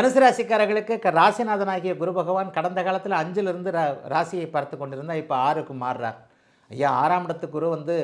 தனுசு ராசிக்காரர்களுக்கு ராசிநாதனாகிய குரு பகவான் கடந்த காலத்தில் அஞ்சிலிருந்து ரா ராசியை பார்த்து கொண்டிருந்தால் இப்போ ஆறுக்கு மாறுறார். ஐயா ஆறாம் இடத்து குரு வந்து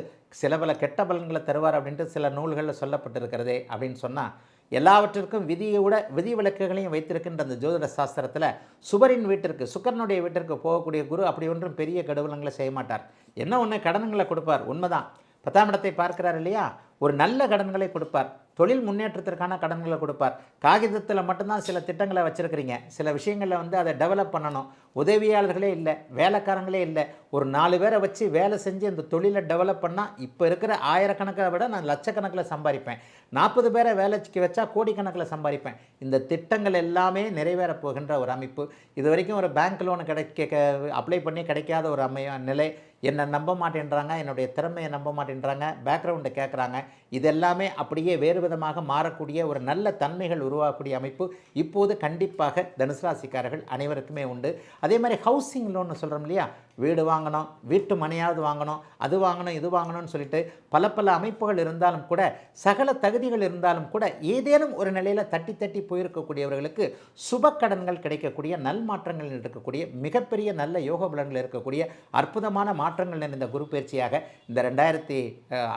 சில பல கெட்ட பலன்களை தருவார் அப்படின்ட்டு சில நூல்களில் சொல்லப்பட்டிருக்கிறதே அப்படின்னு சொன்னால் எல்லாவற்றிற்கும் விதியை விட விதி விளக்குகளையும் வைத்திருக்கின்ற அந்த ஜோதிட சாஸ்திரத்தில் சுபரின் வீட்டிற்கு சுக்கரனுடைய வீட்டிற்கு போகக்கூடிய குரு அப்படி ஒன்றும் பெரிய கடுவலங்களை செய்ய மாட்டார். என்ன ஒன்று கடனுங்களை கொடுப்பார்? உண்மைதான். பத்தாம் இடத்தை பார்க்கிறார் இல்லையா? ஒரு நல்ல கடன்களை கொடுப்பார். தொழில் முன்னேற்றத்திற்கான கடன்களை கொடுப்பார். காகிதத்தில் மட்டும்தான் சில திட்டங்களை வச்சுருக்கிறீங்க. சில விஷயங்களில் வந்து அதை டெவலப் பண்ணணும். உதவியாளர்களே இல்லை வேலைக்காரங்களே இல்லை. ஒரு நாலு பேரை வச்சு வேலை செஞ்சு இந்த தொழிலை டெவலப் பண்ணால் இப்போ இருக்கிற ஆயிரக்கணக்கை விட நான் லட்சக்கணக்கில் சம்பாதிப்பேன். நாற்பது பேரை வேலைக்கு வச்சா கோடிக்கணக்கில் சம்பாதிப்பேன். இந்த திட்டங்கள் எல்லாமே நிறைவேறப் போகின்ற ஒரு அமைப்பு. இது வரைக்கும் ஒரு பேங்க் லோன் கிடைக்க அப்ளை பண்ணி கிடைக்காத ஒரு அமைய நிலை. என்னை நம்ப மாட்டேன்றாங்க. என்னுடைய திறமையை நம்ப மாட்டேன்றாங்க. பேக்ரவுண்டை கேட்குறாங்க. இதெல்லாமே அப்படியே வேறு விதமாக மாறக்கூடிய ஒரு நல்ல தன்மைகள் உருவாகக்கூடிய அமைப்பு இப்போது கண்டிப்பாக தனுசு ராசிக்காரர்கள் அனைவருக்குமே உண்டு. அதே மாதிரி ஹவுசிங் லோன் சொல்கிறோம் இல்லையா? வீடு வாங்கணும் வீட்டு மனையாவது வாங்கணும் அது வாங்கணும் இது வாங்கணும்னு சொல்லிட்டு பல பல அமைப்புகள் இருந்தாலும் கூட சகல தகுதிகள் இருந்தாலும் கூட ஏதேனும் ஒரு நிலையில் தட்டி தட்டி போயிருக்கக்கூடியவர்களுக்கு சுப கடன்கள் கிடைக்கக்கூடிய நல்மாற்றங்கள் இருக்கக்கூடிய மிகப்பெரிய நல்ல யோக பலன்கள் இருக்கக்கூடிய அற்புதமான மாற்றங்கள் நிறைந்த குரு பயிற்சியாக இந்த ரெண்டாயிரத்தி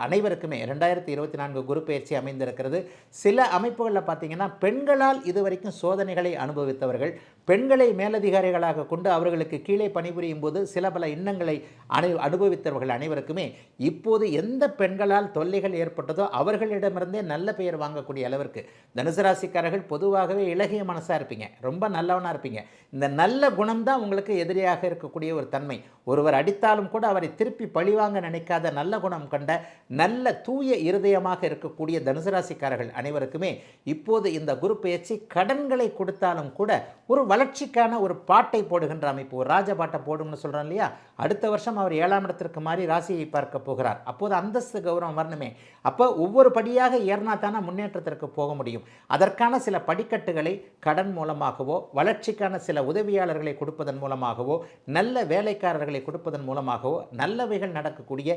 அனைவருக்குமே ரெண்டாயிரத்தி இருபத்தி நான்கு குரு பயிற்சி அமைந்திருக்கிறது. சில அமைப்புகளில் பார்த்தீங்கன்னா பெண்களால் இதுவரைக்கும் சோதனைகளை அனுபவித்தவர்கள் பெண்களை மேலதிகாரிகளாக கொண்டு அவர்களுக்கு கீழே பணிபுரியும் போது சில பல இன்னங்களை அனு அனுபவித்தவர்கள் அனைவருக்குமே இப்போது எந்த பெண்களால் தொல்லைகள் ஏற்பட்டதோ அவர்களிடமிருந்தே நல்ல பெயர் வாங்கக்கூடிய அளவிற்கு தனுசு ராசிக்காரர்கள் பொதுவாகவே இலகிய மனசாக இருப்பீங்க. ரொம்ப நல்லவனாக இருப்பீங்க. இந்த நல்ல குணம் தான் உங்களுக்கு எதிரியாக இருக்கக்கூடிய ஒரு தன்மை. ஒருவர் அடித்தாலும் கூட அவரை திருப்பி பழிவாங்க நினைக்காத நல்ல குணம் கண்ட நல்ல தூய இருதயமாக இருக்கக்கூடிய தனுசு ராசிக்காரர்கள் அனைவருக்குமே இப்போது இந்த குரு பெயர்ச்சி கடன்களை கொடுத்தாலும் கூட ஒரு வளர்ச்சிக்கான ஒரு பாட்டை போடுகின்ற அமைப்பு ஒரு ராஜ பாட்டை போடும்னு சொல்கிறோம் இல்லையா? அடுத்த வருஷம் அவர் ஏழாம் இடத்திற்கு மாறி ராசியை பார்க்க போகிறார். அப்போது அந்தஸ்து கௌரவம் வரணுமே. அப்போ ஒவ்வொரு படியாக ஏறினா தானே முன்னேற்றத்திற்கு போக முடியும். அதற்கான சில படிக்கட்டுகளை கடன் மூலமாகவோ வளர்ச்சிக்கான சில உதவியாளர்களை கொடுப்பதன் மூலமாகவோ நல்ல வேலைக்காரர்களை கொடுப்பதன் மூலமாகவோ நல்லவைகள் நடக்கக்கூடிய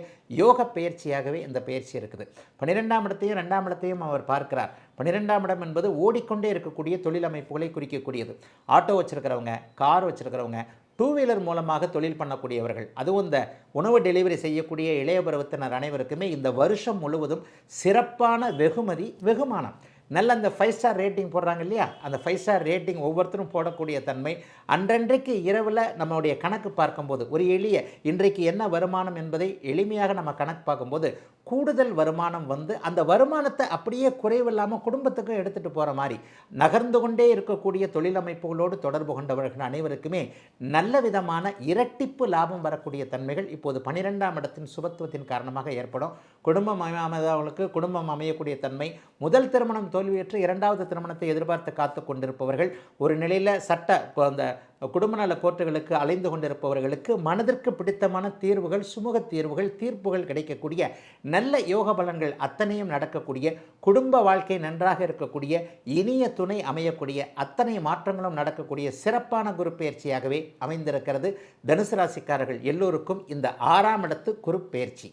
யோக பயிற்சியாகவே இந்த பயிற்சி இருக்குது. பன்னிரெண்டாம் இடத்தையும் ரெண்டாம் இடத்தையும் அவர் பார்க்கிறார். பன்னிரெண்டாம் இடம் என்பது ஓடிக்கொண்டே இருக்கக்கூடிய தொழில் அமைப்புகளை குறிக்கக்கூடியது. ஆட்டோ வச்சுருக்கிறவங்க கார் வச்சுருக்கிறவங்க டூ வீலர் மூலமாக தொழில் பண்ணக்கூடியவர்கள். அதுவும் இந்த உணவு டெலிவரி செய்யக்கூடிய இளைய பருவத்தினர் அனைவருக்குமே இந்த வருஷம் முழுவதும் சிறப்பான வெகுமதி வெகுமானம். நல்ல அந்த ஃபைவ் ஸ்டார் ரேட்டிங் போடுறாங்க இல்லையா? அந்த ஃபைவ் ஸ்டார் ரேட்டிங் ஒவ்வொருத்தரும் போடக்கூடிய தன்மை. அன்றன்றைக்கு இரவில் நம்மளுடைய கணக்கு பார்க்கும்போது ஒரு எளிய இன்றைக்கு என்ன வருமானம் என்பதை எளிமையாக நம்ம கணக்கு பார்க்கும்போது கூடுதல் வருமானம் வந்து அந்த வருமானத்தை அப்படியே குறைவில்லாமல் குடும்பத்துக்கும் எடுத்துகிட்டு போகிற மாதிரி நகர்ந்து கொண்டே இருக்கக்கூடிய தொழிலமைப்புகளோடு தொடர்பு கொண்டவர்கள் அனைவருக்குமே நல்ல விதமான இரட்டிப்பு லாபம் வரக்கூடிய தன்மைகள் இப்போது பன்னிரெண்டாம் இடத்தின் சுபத்துவத்தின் காரணமாக ஏற்படும். குடும்பம் அமையாதவர்களுக்கு குடும்பம் அமையக்கூடிய தன்மை முதல் திருமணம் தோல்வியற்று இரண்டாவது திருமணத்தை எதிர்பார்த்து காத்து கொண்டிருப்பவர்கள் ஒரு நிலையில் சட்ட அந்த குடும்ப நல கோர்ட்டுகளுக்கு அலைந்து கொண்டிருப்பவர்களுக்கு மனதிற்கு பிடித்தமான தீர்வுகள் சுமூக தீர்வுகள் தீர்ப்புகள் கிடைக்கக்கூடிய நல்ல யோக பலன்கள் அத்தனையும் நடக்கக்கூடிய குடும்ப வாழ்க்கை நன்றாக இருக்கக்கூடிய இனிய துணை அமையக்கூடிய அத்தனை மாற்றங்களும் நடக்கக்கூடிய சிறப்பான குரு பயிற்சியாகவே அமைந்திருக்கிறது. தனுசு ராசிக்காரர்கள் எல்லோருக்கும் இந்த ஆறாம் இடத்து குரு பயிற்சி